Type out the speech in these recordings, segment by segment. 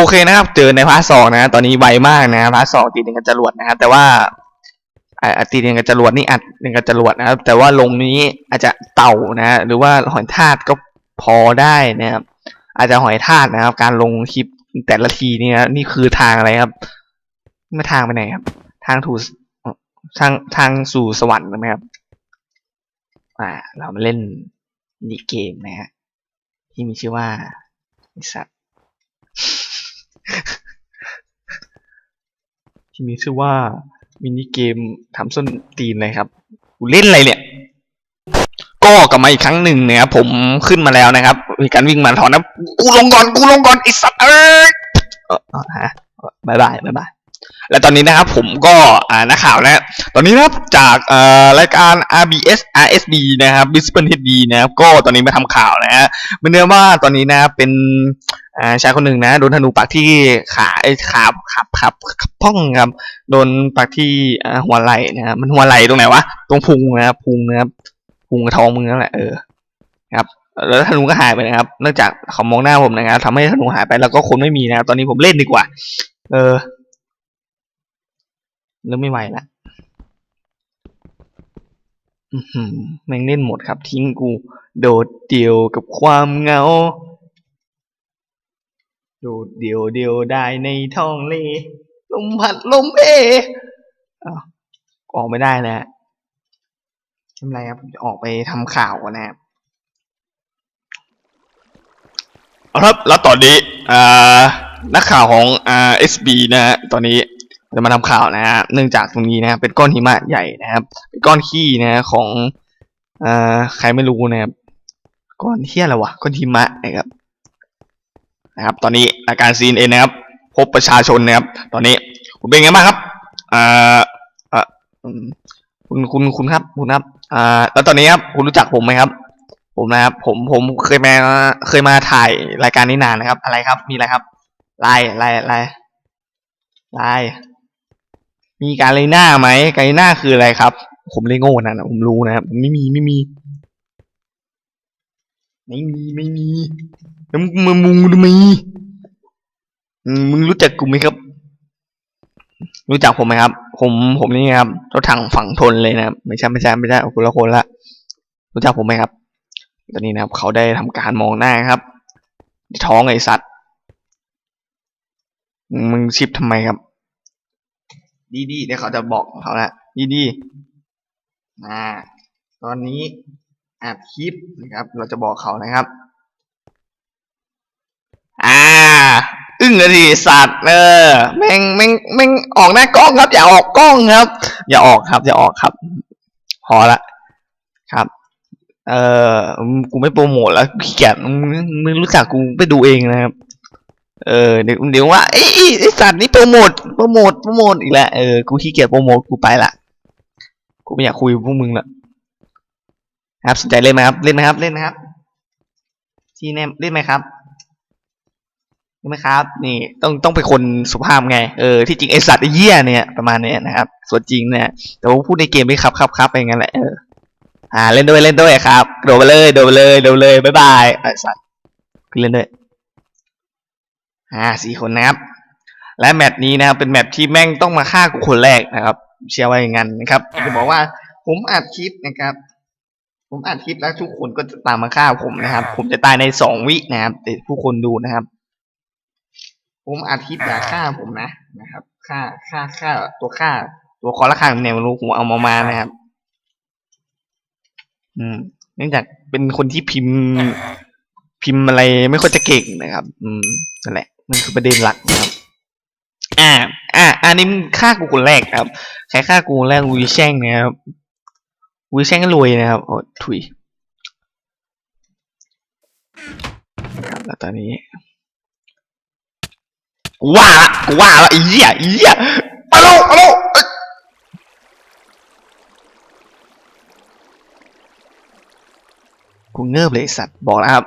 โอเคนะครับ เจอในพาร์ทสองนะ ตอนนี้ไวมากนะพาร์ทสองตีหนึ่งกับจรวดนะครับแต่ว่าอ่าตีหนึ่งกับจรวดนี่อัดหนึ่งกับจรวดนะครับ แต่ว่าลงนี้อาจจะเต่านะ หรือว่าหอยทากก็พอได้นะครับ อาจจะหอยทากนะครับ การลงคลิปแต่ละทีนี่นะนี่คือทางอะไรครับไม่ทางไปไหนครับ ทางถูทางทางสู่สวรรค์นะครับ อ่า เรามาเล่นนี่เกมนะฮะที่มีชื่อว่าไอสัตว์ ที่มีชื่อว่ามินิเกมทำส้นตีนเลยครับ กูเล่นอะไรเนี่ย ก็กลับมาอีกครั้งหนึ่งนะครับผมขึ้นมาแล้วนะครับมีการวิ่งมาถอนนะกูลงก่อนกูลงก่อนไอสัตว์เอ้ยเออฮะบายบายบายบาย และตอนนี้นะครับผมก็อ่านักข่าวนะตอนนี้นะครับจากเอ่อรายการ RBS RSB นะครับ b i s b a n HD นะครับ ก็ตอนนี้มาทำข่าวนะฮะเหมือนเดิมว่าตอนนี้นะครับเป็นอ่าชายคนหนึ่งนะโดนธนูปักที่ขาไอ้ขาขับขับขับพ้องครับโดนปักที่อ่าหัวไหล่นะครับมันหัวไหล่ตรงไหนวะตรงพุงนะครับพุงนะครับพุงกับท้องมึงนั่นแหละเออครับแล้วธนูก็หายไปนะครับเนื่องจากเขามองหน้าผมนะครับทำให้ธนูหายไปแล้วก็คนไม่มีนะครับตอนนี้ผมเล่นดีกว่า เออ เริ่มไม่ไหวละแม่งเล่นหมดครับ ทิ้งกู โดดเดี่ยวกับความเหงา โดดเดี่ยวเดียวได้ในท้องเลลมพัดลมเพอ้าวออกไม่ได้นะฮะไม่เป็นไรครับผมจะออกไปทำข่าวก่อนนะครับเอาครับแล้วตอนนี้ อ่า นักข่าวของอ่า SB นะฮะตอนนี้ จะมาทำข่าวนะฮะเนื่องจากตรงนี้นะครับเป็นก้อนหิมะใหญ่นะครับ เป็นก้อนขี้นะของเอ่อใครไม่รู้นะครับ ก้อนเที่ยอะไรวะก้อนหิมะนะครับนะครับ ตอนนี้อาการซีนเอนะครับ พบประชาชนนะครับ ตอนนี้คุณเป็นไงบ้างครับเอ่อเอ่อคุณคุณคุณครับคุณครับอ่าแล้วตอนนี้ครับคุณรู้จักผมไหมครับ ผมนะครับ ผมผมเคยมาเคยมาถ่ายรายการนี้นานนะครับ อะไรครับมีอะไรครับไลน์ไลน์ไลน์ไลน์ มีการเลยหน้าไหมการเลยหน้าคืออะไรครับ ผมเลยโง่นะผมรู้นะครับไม่มีไม่มี ไม่มีไม่มีแล้วมึงมึงมึงมึงมีมึงรู้จักกูไหมครับ รู้จักผมไหมครับ ผมผมนี่ครับรถถังฝั่งทนเลยนะครับไม่ใช่ไม่ใช่ไม่ใช่คนละคนละรู้จักผมไหมครับ ตอนนี้นะครับ เขาได้ทำการมองหน้าครับท้องไอสัตว์มึงชิปทำไมครับ ดีดีเดี๋ยวเขาจะบอกเขาละดีดีอ่าตอนนี้อัดคลิปนะครับ เราจะบอกเขานะครับ อ่า อึ้งเลยดิสัตว์เออแม่งแม่งแม่งออกหน้ากล้องครับ อย่าออกกล้องครับ อย่าออกครับ อย่าออกครับ พอละครับ เออกูไม่โปรโมทแล้วขี้เกียจมึงมึงรู้จักกูไปดูเองนะครับ เออเดี๋ยวเดี๋ยวว่าไอ้ไอ้สัตว์นี่โปรโมทโปรโมทโปรโมทอีกแล้วเออกูขี้เกียจโปรโมทกูไปละกูไม่อยากคุยกับพวกมึงละครับสนใจเล่นไหมครับเล่นไหมครับเล่นไหมครับ ที่แนมเล่นไหมครับเล่นไหมครับ นี่ต้องต้องเป็นคนสุภาพไงเออที่จริงไอสัตว์ไอ้เหี้ยเนี่ยประมาณเนี้ยนะครับ ส่วนจริงเนี่ยแต่ว่าพูดในเกมไม่ครับครับครับไปงั้นแหละเอออ่าเล่นด้วยเล่นด้วยครับโดดไปเลยโดดไปเลยโดดไปเลยบ๊ายบายไอสัตว์ขึ้นเล่นด้วย อ่าสี่คนนะครับ และแมตช์นี้นะครับเป็นแมตช์ที่แม่งต้องมาฆ่ากูคนแรกนะครับ เชื่อว่าอย่างนั้นนะครับจะบอกว่าผมอัดคลิปนะครับ ผมอัดคลิปแล้วทุกคนก็จะตามมาฆ่าผมนะครับ ผมจะตายในสองวินะครับแต่ผู้คนดูนะครับ ผมอัดคลิปอย่าฆ่าผมนะนะครับฆ่าฆ่าฆ่าตัวฆ่า ตัวคอละครังเนี่ยไม่รู้ผมเอามามานะครับ อืม เนื่องจากเป็นคนที่พิมพ์พิมพ์อะไรไม่ค่อยจะเก่งนะครับ อืมนั่นแหละ นั่นคือประเด็นหลักนะครับ อ่า อ่า อันนี้มึงฆ่ากูคนแรกนะครับ ใครฆ่ากูคนแรกวีแช่งนะครับวีแช่งก็รวยนะครับโอ้ถุยครับแล้วตอนนี้กูว่าละกูว่าละไอ้เหี้ยไอ้เหี้ยอะโลอะโลเอ้ยกูเงิบเลยไอ้สัตว์บอกแล้วครับ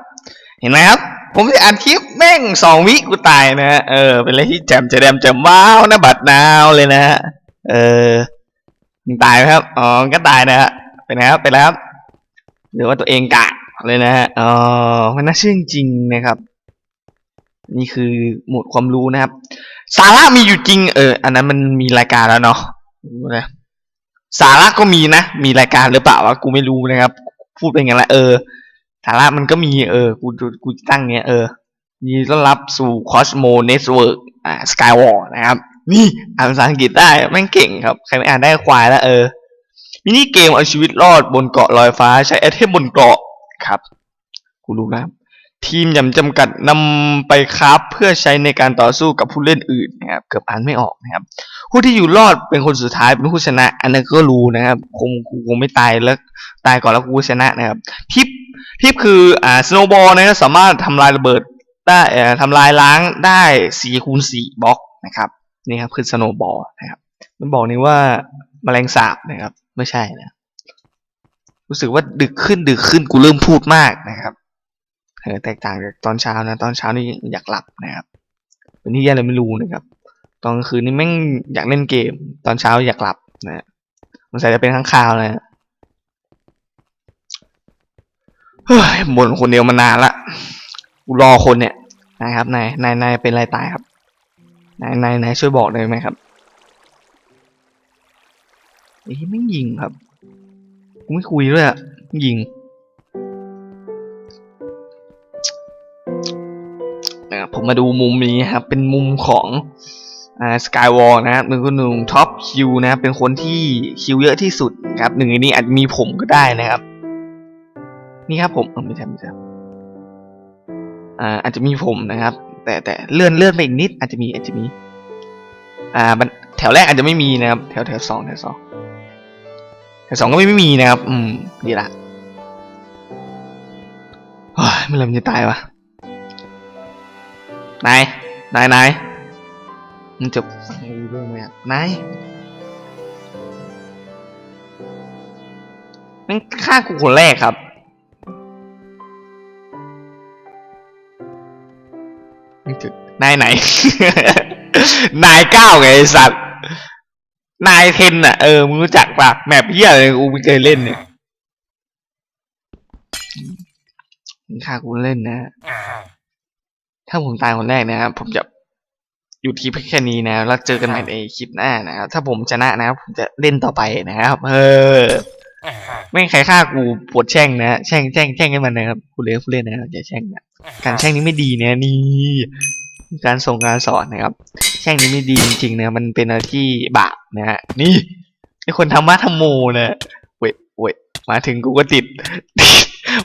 เห็นไหมครับ ผมจะอัดคลิปแม่งสองวิกูตายนะฮะเออ เป็นอะไรที่แจ่มแจ่มแจ่มว้าวนะบัดนาวเลยนะฮะเออมึงตายไหมครับ อ๋อ ก็ตายนะฮะเป็นไงครับเป็นแล้วครับหรือว่าตัวเองกะเลยนะฮะ อ๋อ มันน่าเชื่อจริงนะครับ นี่คือหมวดความรู้นะครับ สาระมีอยู่จริง เออ อันนั้นมันมีรายการแล้วเนาะนะสาระก็มีนะ มีรายการหรือเปล่าวะ กูไม่รู้นะครับ พูดเป็นไงละ เออ สาระมันก็มีเออ กูกูตั้งเงี้ยเออยินดีต้อนรับสู่ Cosmo Network อ่า Skywall นะครับ นี่อ่านภาษาอังกฤษได้แม่งเก่งครับ ใครไม่อ่านได้ควายแล้วเออ มินิเกมเอาชีวิตรอดบนเกาะลอยฟ้าใช้ไอเทมบนเกาะครับ กูรู้นะ ทีมย่ำจำกัดนำไปคราฟเพื่อใช้ในการต่อสู้กับผู้เล่นอื่นนะครับเกือบอ่านไม่ออกนะครับ ผู้ที่อยู่รอดเป็นคนสุดท้ายเป็นผู้ชนะ อันนั้นก็รู้นะครับคงคงไม่ตายแล้วตายก่อนแล้วกูชนะนะครับทิปทิปคืออ่าสโนบอลนะครับสามารถทำลายระเบิดได้อ่อทำลายล้างได้4คูณ4บล็อกนะครับนี่ครับคือสโนบอลนะครับมันบอกนี่ว่าแมลงสาบนะครับ ไม่ใช่นะรู้สึกว่าดึกขึ้นดึกขึ้นกูเริ่มพูดมากนะครับ เออแตกต่างจากตอนเช้านะ ตอนเช้านี่อยากหลับนะครับวันนี้ยังอะไรไม่รู้นะครับ ตอนคืนนี่แม่งอยากเล่นเกม ตอนเช้าอยากหลับนะมันใส่จะเป็นข้างคาวนะฮะเฮ้ยบ่นคนเดียวมานานละกูรอคนเนี่ยนายครับนายนายนายเป็นไรตายครับนายนายนายช่วยบอกได้ไหมครับไอ้ที่ไม่ยิงครับกูไม่คุยด้วยอะยิง ผมมาดูมุมนี้ครับ เป็นมุมของอ่าสกายวอลนะครับหนึ่งคนหนึ่งท็อปคิวนะครับเป็นคนที่คิวเยอะที่สุดครับหนึ่งในนี้อาจจะมีผมก็ได้นะครับ นี่ครับผมเออไม่ใช่ไม่ใช่อ่าอาจจะมีผมนะครับ แต่แต่เลื่อนเลื่อนไปอีกนิด อาจจะมีอาจจะมี อ่าแถวแรกอาจจะไม่มีนะครับ แถวแถวสองแถวสองแถวสองก็ไม่ไม่มีนะครับ อืมดีละโอ้ยเมื่อไรมันจะตายวะ นาย นาย นายมันจะฟังรู้เรื่องไหมอะนายมันฆ่ากูคนแรกครับไม่ถึงนายไหน นายเก้าไงไอ้สัตว์ นายเทนอะ เออ มึงรู้จักปะแมปเหี้ยอะไรกูไม่เคยเล่นเนี่ยมึงฆ่ากูเล่นนะ ถ้าผมตายคนแรกนะครับผมจะอยู่ที่แค่นี้นะแล้วเจอกันใหม่ในคลิปหน้านะครับ ถ้าผมชนะนะครับผมจะเล่นต่อไปนะครับ เออไม่งใครฆ่ากูปวดแช่งนะแช่งแช่งแช่งให้มันนะครับกูเล่นกูเล่นนะครับอย่าแช่งนะการแช่งนี้ไม่ดีนะนี่การส่งการสอนนะครับ แช่งนี้ไม่ดีจริงๆนะมันเป็นอะไรที่บาปนะฮะนี่ไอคนทำมาทำโมนะเว้ยเว้ยมาถึงกูก็ติด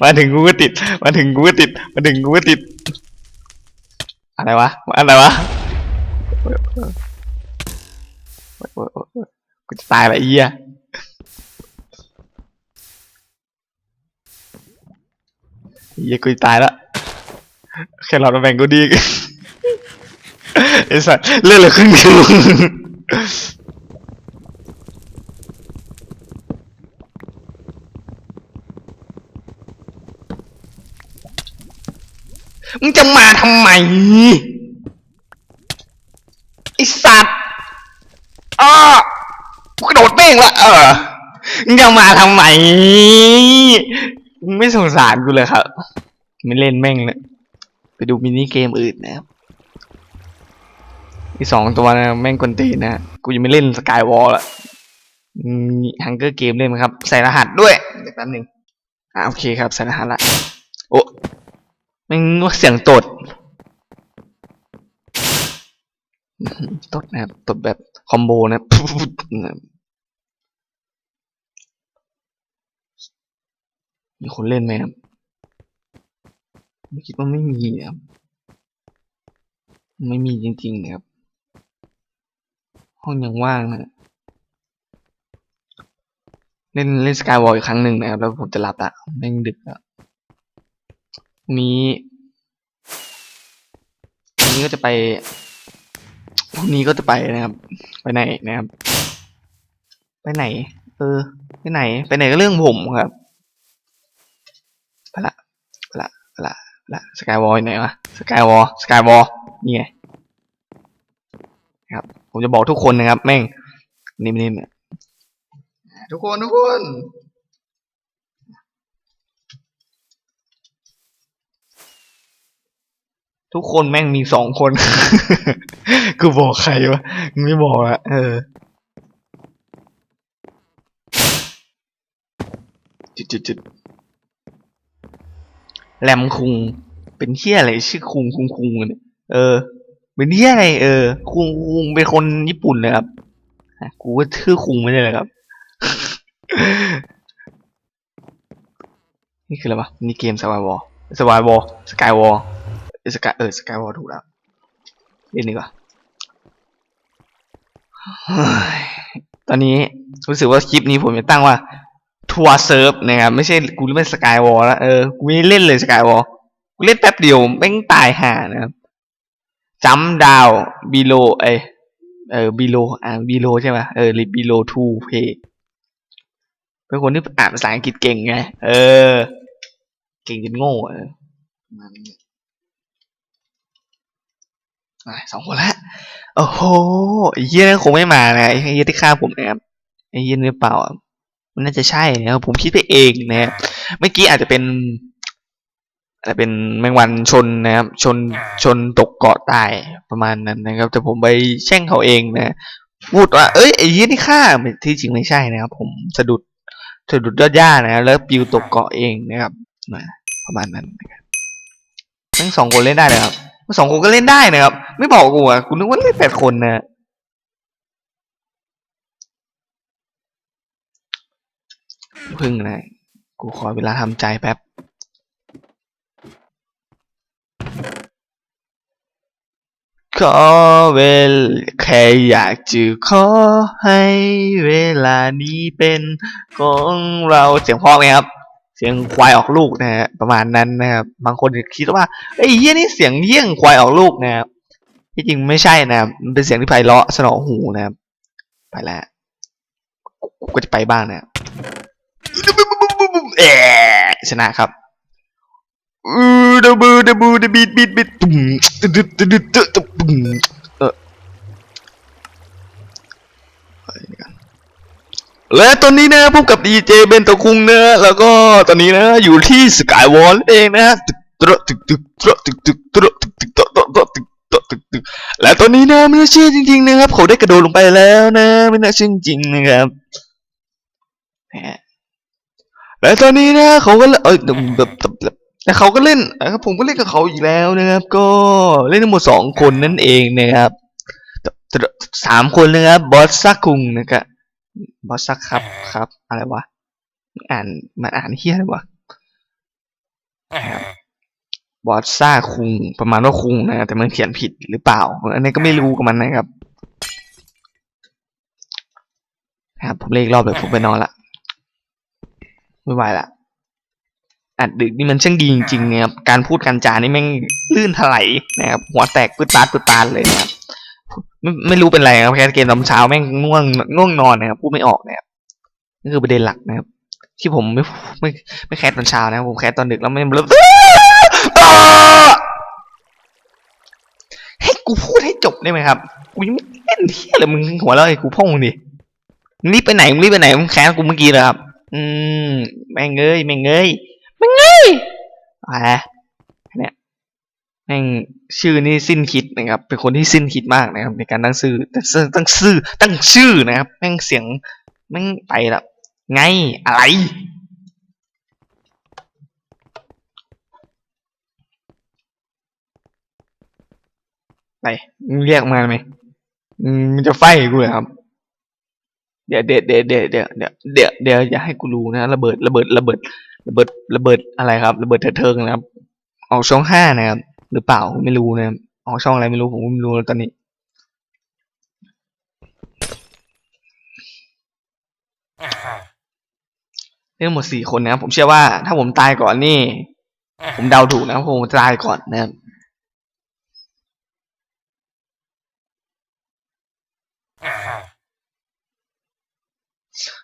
มาถึงกูก็ติด มาถึงกูก็ติด มาถึงกูก็ติด อะไรวะ อะไรวะกูจะตายละเอียไอ้เหี้ยกูจะตายละแค่เราแบ่งกูดีไอ้สัสเลือดเหลือครึ่งคิว มึงจะมาทำไมไอสัตว์อ้อกูกระโดดเป้งละเออมึงจะมาทำไมไม่สงสารกูเลยครับ ไม่เล่นแม่งเลยไปดูมินิเกมอื่นนะครับอีสองตัวนะแม่งกวนตีนนะกูยังไม่เล่นสกายวอลละฮังเกอร์เกมเล่นไหมครับ ใส่รหัสด้วยเดี๋ยวแป๊บหนึงอ่าโอเคครับ ใส่รหัสละโอ้ ม่งว่าเสียงตด ตดนะครับตดแบบคอมโบนะมีคนเล่นไหมครับไม่คิดว่าไม่มีครับ ไม่มีจริงๆนะครับ ห้องยังว่างนะเล่นเล่นสกายวอลอีกครั้งหนึ่งนะครับ แล้วผมจะหลับละแม่งดึกแล้ว นี้พรุ่งนี้ก็จะไปพรุ่งนี้ก็จะไปนะครับ ไปไหนนะครับ ไปไหน เออ ไปไหน ไปไหนก็เรื่องผมครับไปละไปละไปละละสกายวอลไหนวะสกายวอลสกายวอลนี่ไงครับ ผมจะบอกทุกคนนะครับ แม่งนิ่มๆนะทุกคนทุกคน ทุกคนแม่งมีสองคน กูบอกใครวะมึงไม่บอกละเออจุดจุดจุดแรมคุง เป็นเที่ยอะไรชื่อคุงคุงคุงเนี่ยเออ เป็นเที่ยอะไรเออ คุงคุงเป็นคนญี่ปุ่นเลยครับกูก็ชื่อคุงไม่ได้เลยครับ นี่คืออะไรวะนี่เกมสวายวอลสวายวอลสกายวอล สกายเออสกายวอลถูกแล้วเล่นดีกว่าตอนนี้รู้สึกว่าคลิปนี้ผมจะตั้งว่าทัวร์เซิร์ฟนะครับไม่ใช่กูเล่นสกายวอลแล้วเออกูไม่เล่นเลยสกายวอลกูเล่นแป๊บเดียวแม่งตายห่านะครับจัมดาวบีโลเอเออบีโลอ่าบีโลใช่ไหมเออบีโลทูเพย์เป็นคนที่อ่านภาษาอังกฤษเก่งไงเออ เก่งจนโง่เออประมาณนี้อะ สองคนละโอ้โหไอ้เหี้ยนั่นคงไม่มานะไอ้เหี้ยที่ฆ่าผมนะครับไอ้เหี้ยนี่เปล่าอะมันน่าจะใช่นะครับผมคิดไปเองนะครับเมื่อกี้อาจจะเป็นอาจจะเป็นแมงวันชนนะครับ ชนชนตกเกาะตายประมาณนั้นนะครับ แต่ผมไปแช่งเขาเองนะพูดว่าเอ้ยไอ้เหี้ยนี่ฆ่าที่จริงไม่ใช่นะครับ ผมสะดุดสะดุดยอดหญ้านะครับแล้วปลิวตกเกาะเองนะครับนะประมาณนั้นนะครับทั้งสองคนเล่นได้เลยครับ สองคนก็เล่นได้นะครับ ไม่บอกกูอะกูนึกว่าเล่นแปดคนนะพึ่งนะกูขอเวลาทำใจแป๊บขอเวลแค่อยากจะขอให้เวลานี้เป็นของเราเสียงพราะไหมครับ เสียงควายออกลูกนะฮะประมาณนั้นนะครับบางคนคิดว่าไอ้เหี้ยนี่เสียงเยี่ยงควายออกลูกนะครับที่จริงไม่ใช่นะครับมันเป็นเสียงที่ไพเราะสนองหูนะครับไปแล้วก็จะไปบ้างนะครับเอะชนะครับอือดับบูดบูดบบีดบีดบีดตุ้มตึ๊ดตึ๊ดตึ๊ดตึ๊ดตึ๊ดตึ๊ดปุ้มเออไปนี่กัน และตอนนี้นะพบกับดีเจเบนโตคุงนะแล้วก็ตอนนี้นะอยู่ที่สกายวอลเองนะฮะตึกตระตึกตึกตรตึกตึกตรตึกตึกตรตรตรตึกตรตึกตึกและตอนนี้นะไม่น่าเชื่อจริง ๆ นะครับ เขาได้กระโดดลงไปแล้วนะไม่น่าเชื่อจริงๆนะครับและตอนนี้นะเขาก็เอ้ยแบบแต่เขาก็เล่นนะครับผมก็เล่นกับเขาอีกแล้วนะครับ ก็เล่นทั้งหมดสองคนนั่นเองนะครับต่แต่สามคนนะครับบอสซักคุงนะครับ บอสซักครับครับ อะไรวะอ่านมันอ่านเฮี้ยอะไรวะบอสซ่าคุงประมาณว่าคุงนะแต่มันเขียนผิดหรือเปล่า อันนี้ก็ไม่รู้กับมันนะครับนะครับผมเลขรอบเลยผมไปนอนละไม่ไหวละอัดดึกนี่มันช่างดีจริงๆนะครับการพูดการจานี่แม่งลื่นถลายนะครับหัวแตกปืดปาดปืดปาดเลยนะครับ ไม่ไม่รู้เป็นไรครับแค่เกมตอนเช้าแม่งง่วงง่วงนอนนะครับพูดไม่ออกนะครับนี่คือประเด็นหลักนะครับ ที่ผมไม่ไม่ไม่แคสตอนเช้านะครับผมแคสตอนดึกแล้วไม่เริ่มให้กูพูดให้จบได้ไหมครับกูยังไม่เล่นเที่ยเลยมึงหัวเราะไอ้กูพ่องดิรีบไปไหนมึงรีบไปไหนมึงแคสกูเมื่อกี้เลยครับ อืมแม่งเอ้ยแม่งเอ้ยแม่งเอ้ยอะไรเนี่ย แม่งชื่อนี่สิ้นคิดนะครับ เป็นคนที่สิ้นคิดมากนะครับ ในการตั้งชื่อตั้งชื่อตั้งชื่อนะครับ แม่งเสียงแม่งไปละไงอะไร ไปเรียกมาไหมมันจะไฟกูเลยครับ เดี๋ยวเดี๋ยวเดี๋ยวเดี๋ยวเดี๋ยวเดี๋ยวเดี๋ยวอย่าให้กูรู้นะ ระเบิดระเบิดระเบิด ระเบิดระเบิดอะไรครับ ระเบิดเถิดเทิงนะครับ ออกช่องห้านะครับ หรือเปล่าไม่รู้นะครับออกช่องอะไรไม่รู้ผมก็ไม่รู้แล้วตอนนี้ เรื่องหมดสี่คนนะครับผมเชื่อว่าถ้าผมตายก่อนนี่ ผมเดาถูกนะครับผมตายก่อนนะครับ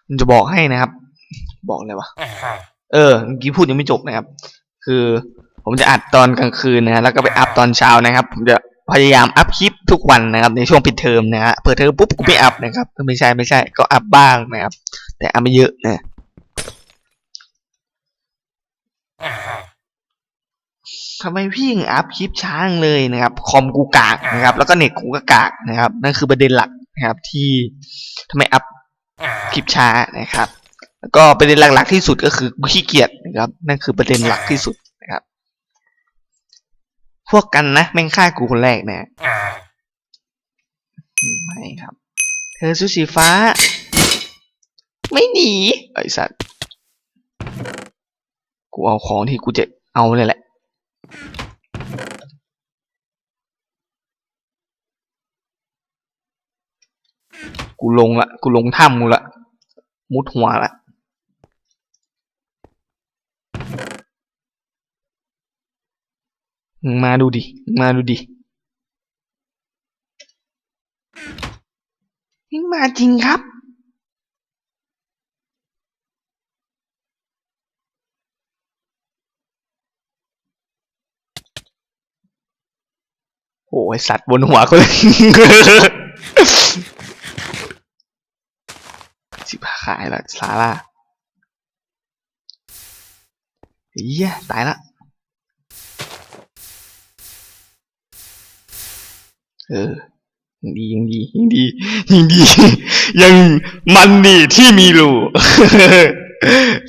ผมจะบอกให้นะครับ บอกเลยวะเออเมื่อกี้พูดยังไม่จบนะครับ คือ ผมจะอัดตอนกลางคืนนะฮะแล้วก็ไปอัพตอนเช้านะครับ ผมจะพยายามอัพคลิปทุกวันนะครับในช่วงปิดเทอมนะฮะเปิดเทอมปุ๊บกูไม่อัพนะครับไม่ใช่ไม่ใช่ก็อัพบ้างนะครับ แต่อัพไม่เยอะนะทำไมพี่ถึงอัพคลิปช้างเลยนะครับคอมกูกากนะครับ แล้วก็เน็ตกูก็กากนะครับ นั่นคือประเด็นหลักนะครับ ที่ทำไมอัพคลิปช้านะครับ แล้วก็ประเด็นหลักๆที่สุดก็คือขี้เกียจนะครับ นั่นคือประเด็นหลักที่สุด พวกกันนะแม่งฆ่ากูคนแรกแนะไม่ครับ เธอชุดสีฟ้า ไม่หนี ไอสัตว์ กูเอาของที่กูจะเอาเลยแหละ กูลงละ กูลงถ้ำกูละ มุดหัวละ มึงมาดูดิมึงมาดูดิมึงมาจริงครับ โอ้ยสัตว์บนหัวกูเลยสิบขายละสาล่าเฮียตายละ เออยังดียังดียังดียังดี ยังมันดีที่มีรู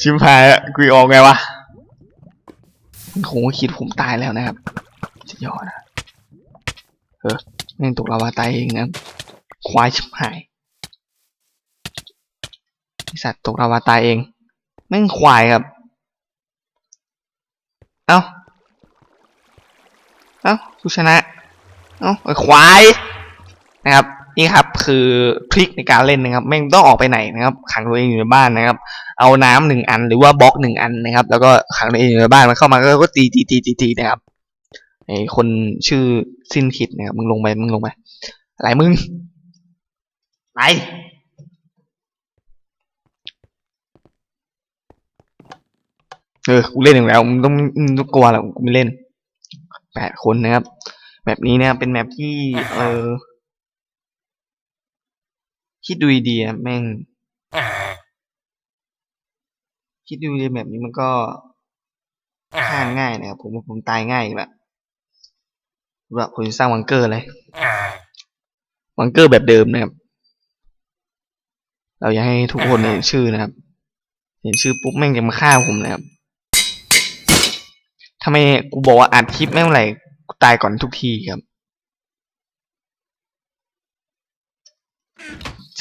ชิมพายกุยออกไงวะมันคงว่าคิดผมตายแล้วนะครับจะยอดนะเออแม่งตกลาวาตายเองนะควายชิบหายไอสัตว์ตกลาวาตายเองแม่งควายครับ เอ้า เอ้ากูชนะ เอ้าไอ้ควายนะครับ นี่ครับคือทริคในการเล่นนะครับไม่ต้องออกไปไหนนะครับ ขังตัวเองอยู่ในบ้านนะครับ เอาน้ำหนึ่งอันหรือว่าบล็อกหนึ่งอันนะครับ แล้วก็ขังตัวเองอยู่ในบ้านมันเข้ามาก็ตีตีตีตีตีนะครับไอคนชื่อสิ้นคิดนะครับมึงลงไปมึงลงไปอะไรมึงไปเออ กูเล่นอย่างแล้วมึงต้องมึงต้องกลัวแหละกูไม่เล่น แปดคนนะครับ แบบนี้เนี่ยเป็นแมปที่ เออคิดดูดีๆอะแม่งคิดดูดีๆแบบนี้มันก็ฆ่าง่ายนะครับผมว่าผมตายง่ายอีกและแบบผมจะสร้างวังเกอร์เลยวังเกอร์แบบเดิมนะครับ เราอยากให้ทุกคนเห็นชื่อนะครับ เห็นชื่อปุ๊บแม่งจะมาฆ่าผมนะครับทำไมกูบอกว่าอัดคลิปแม่งเมื่อไหร่กู ตายก่อนทุกทีครับ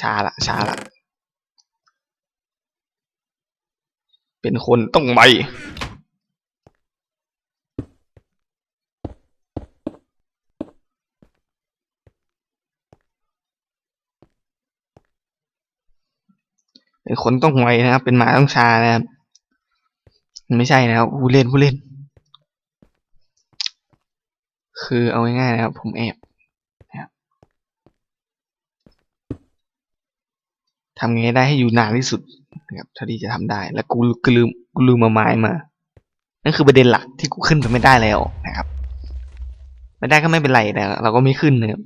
ช้าละช้าละ เป็นคนต้องไปเป็นคนต้องไวนะครับ เป็นหมาต้องชานะครับ ไม่ใช่นะครับผู้เล่นผู้เล่น คือเอาง่ายๆนะครับผมแอบนะครับทำไงได้ให้อยู่นานที่สุดนะครับเท่าที่จะทำได้ แล้วกูกูลืมกูลืมมาไม้มา นั่นคือประเด็นหลักที่กูขึ้นไปไม่ได้แล้วนะครับ ไม่ได้ก็ไม่เป็นไรแต่เราก็ไม่ขึ้นนะครับ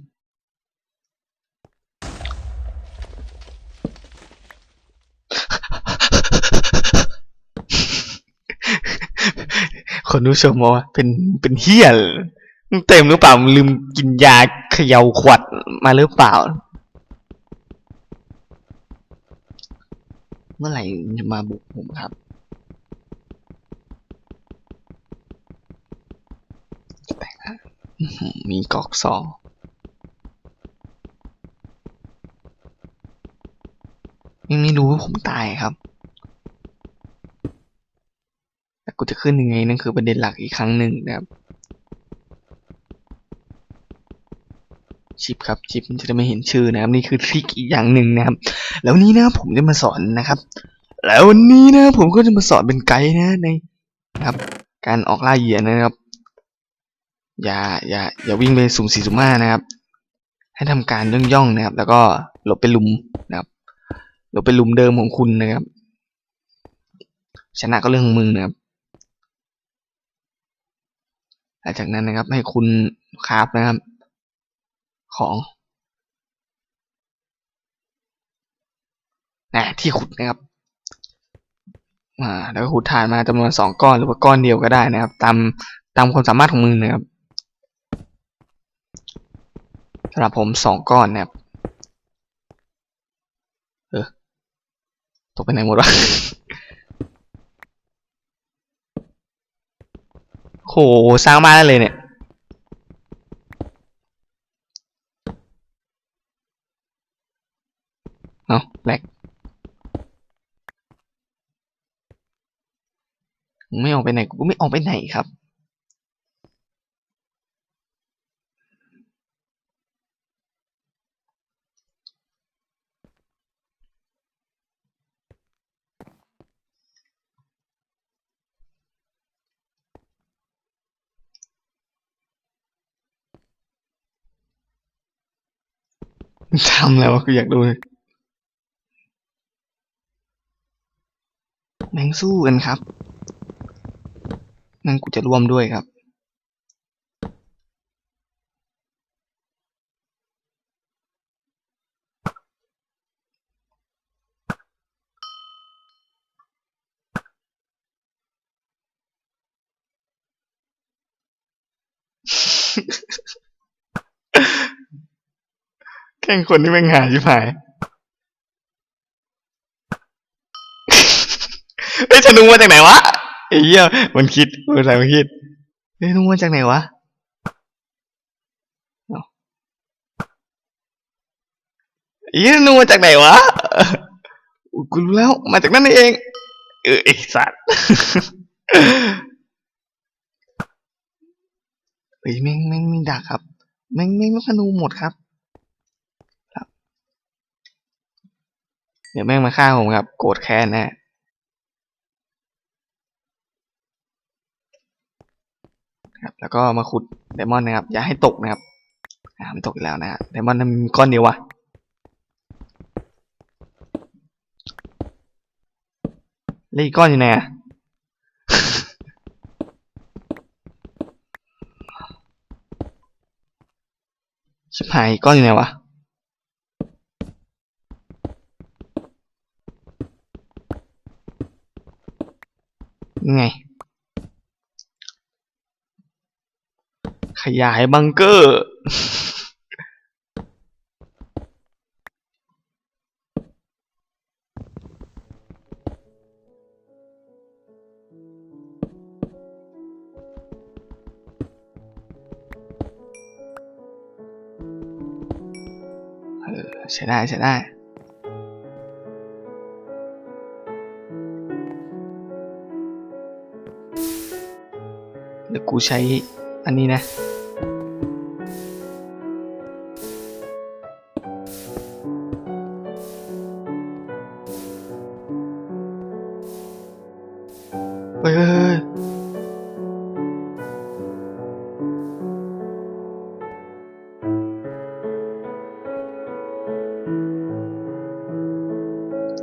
คนดูชมว่าเป็นเป็นเฮีย เหรอมึงเต็มหรือเปล่ามึงลืมกินยาเขย่าขวดมาหรือเปล่า เมื่อไหร่จะมาบุกผมครับ มีกอกสองยังไม่รู้ว่าผมตายครับ แต่กูจะขึ้นยังไงนั่นคือประเด็นหลักอีกครั้งหนึ่งนะครับ ชิปครับชิปมันจะไม่เห็นชื่อนะครับนี่คือทริคอีกอย่างหนึ่งนะครับ แล้ววันนี้นะผมจะมาสอนนะครับ แล้ววันนี้นะผมก็จะมาสอนเป็นไกด์นะในนะครับ การออกล่าเหยื่อนะครับ อย่าอย่าอย่าวิ่งไปสุ่มสี่สุ่มห้านะครับ ให้ทำการย่องย่องๆนะครับ แล้วก็หลบไปหลุมนะครับหลบไปหลุมเดิมของคุณนะครับ ชนะก็เรื่องของมึงนะครับหลังจากนั้นนะครับให้คุณคราฟนะครับ ของนะที่ขุดนะครับอ่าแล้วก็ขุดฐานมาจำนวนสองก้อนหรือว่าก้อนเดียวก็ได้นะครับ ตามตามความสามารถของมึงนะครับสำหรับผมสองก้อนนะครับเออตกไปไหนหมดวะโหสร้างบ้านได้เลยเนี่ย เอาแหลกไม่ออกไปไหนกูไม่ออกไปไหนครับ ทำแล้วกูอยากดูเลย แม่งสู้กันครับ นั่นกูจะร่วมด้วยครับ แข่งคนที่แม่งหาชิบหาย ธนูมาจากไหนวะไอ้เหี้ยมันคิดมันอะไรมันคิดเฮ้ยธนูมาจากไหนวะอ้าไอ้เหี้ยธนูมาจากไหนวะกูรู้แล้ว มาจากนั่นเอง เออไอ้สัตว์เฮ้ยแม่งแม่งมีดักครับ แม่งแม่งลูกธนูหมดครับ ครับ เดี๋ยวแม่งมาฆ่าผมครับ โกรธแค้นแน่ ครับ แล้วก็มาขุดไดมอนด์นะครับ อย่าให้ตกนะครับ อ่ามันตกอีกแล้วนะฮะไดมอนด์มันมีก้อนเดียววะแล้วอีกก้อนอยู่ไหนอะชิบหายก้อนอยู่ไหนวะไง ขยายบังเกอร์ เออ ใช้ได้ใช้ได้เดี๋ยวกูใช้อันนี้นะ เฮ้ยเฮ้ยเฮ้ย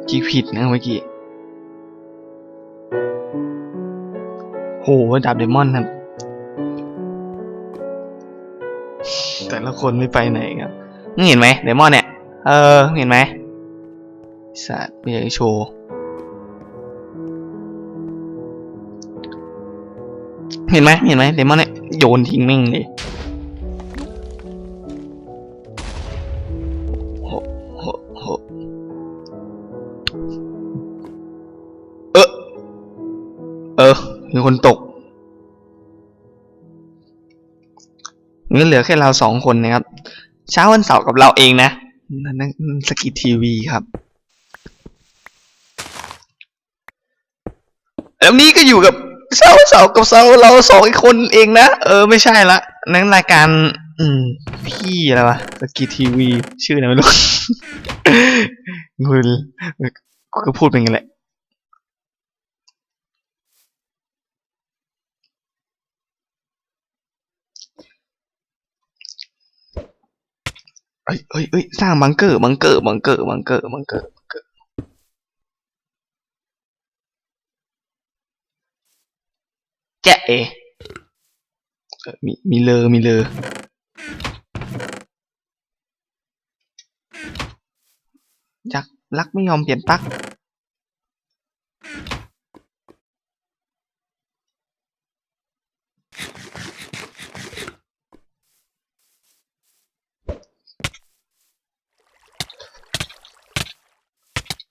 จีผิดนะเมื่อกี้ โหดาบเดมอนครับ แต่ละคนไม่ไปไหนครับมึงเห็นไหมเดมอนเนี่ย เออมึงเห็นไหมสัตว์ไม่อยากให้โชว์ เห็นไหมเห็นไหมเดมอนเนี่ยโยนทิ้งแม่งเลยเออเออมีคนตกงั้นเหลือแค่เราสองคนนะครับ เช้าวันเสาร์กับเราเองนะนั่นนั่นสกิททีวีครับ แล้วนี้ก็อยู่กับ เสาเสากับเสาเราสองอีกคนเองนะ เออไม่ใช่ละนั่นรายการ อืม พี่อะไรวะสกีทีวี ชื่ออะไรไม่รู้กูก็พูดเป็นไงแหละเอ้ยเอ้ยเอ้ยสร้างบังเกอร์บังเกอร์บังเกอร์บังเกอร์บังเกอร์ แจะเอมีมีเลอมีเลอยักรักไม่ยอมเปลี่ยนปัก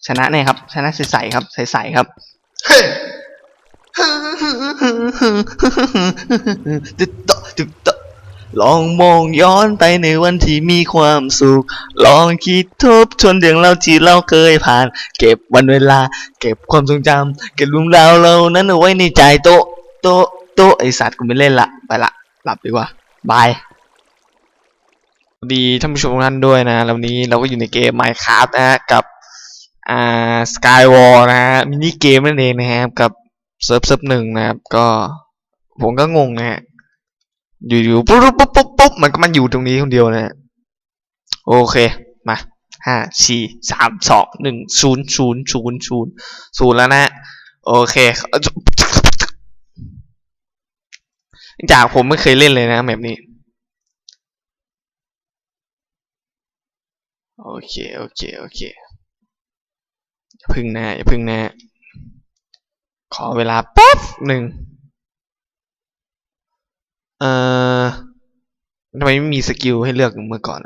ชนะแน่ครับ ชนะใสๆครับ ใสๆครับ เฮ้ ตึกโตะตึกโตะลองมองย้อนไปในวันที่มีความสุข ลองคิดทบทวนเรื่องราวที่เราเคยผ่าน เก็บวันเวลา เก็บความทรงจำเก็บรื่องราวเรานั้นเอาไว้ในใจโตะโตะโตะไอสัตว์กูไม่เล่นละไปละหลับดีกว่าบายสวัสดีท่านผู้ชมทุกท่านด้วยนะแล้ววันนี้เราก็อยู่ในเกม Minecraft นะฮะกับอ่า Skywall นะฮะมินิเกมนั่นเองนะครับกับ เซิร์ฟเซิร์ฟหนึ่งนะครับ ก็ ผมก็งงนะฮะอยู่ๆปุ๊บปุ๊บปุ๊บปุ๊บมันก็มาอยู่ตรงนี้คนเดียวนะฮะโอเค มาห้าสี่สามสองหนึ่งศูนย์ศูนย์ศูนย์ศูนย์ศูนย์แล้วนะ โอเค จากผมไม่เคยเล่นเลยนะแบบนี้ โอเค โอเค โอเค อย่าพึ่งนะอย่าพึ่งนะ ขอเวลาแป๊บหนึ่งเอ่อทำไมไม่มีสกิลให้เลือกเมื่อก่อน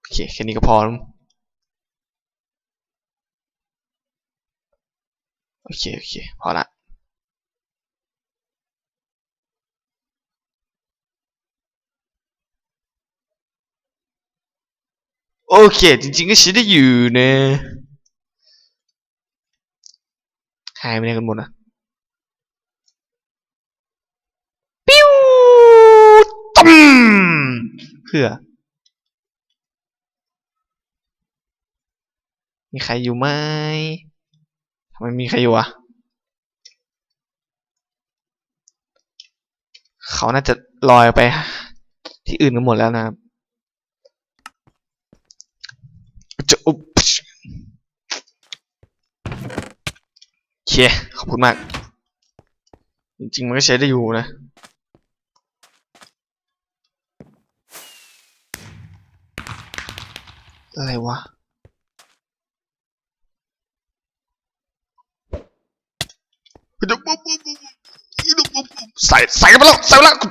โอเคแค่นี้ก็พอแล้วโอเค โอเค พอละโอเค จริงๆก็ใช้ได้อยู่นะ หายไปไหนกันหมดนะปิ้วตุ้มเพื่อ มีใครอยู่ไหมทำไมมีใครอยู่อะเขาน่าจะลอยไปที่อื่นกันหมดแล้วนะครับจะอุบโอ เค ขอบคุณมาก จริงๆ มันก็ใช้ได้อยู่นะ อะไรวะใส่ใส่กันไปแล้วใส่ไปแล้วกูต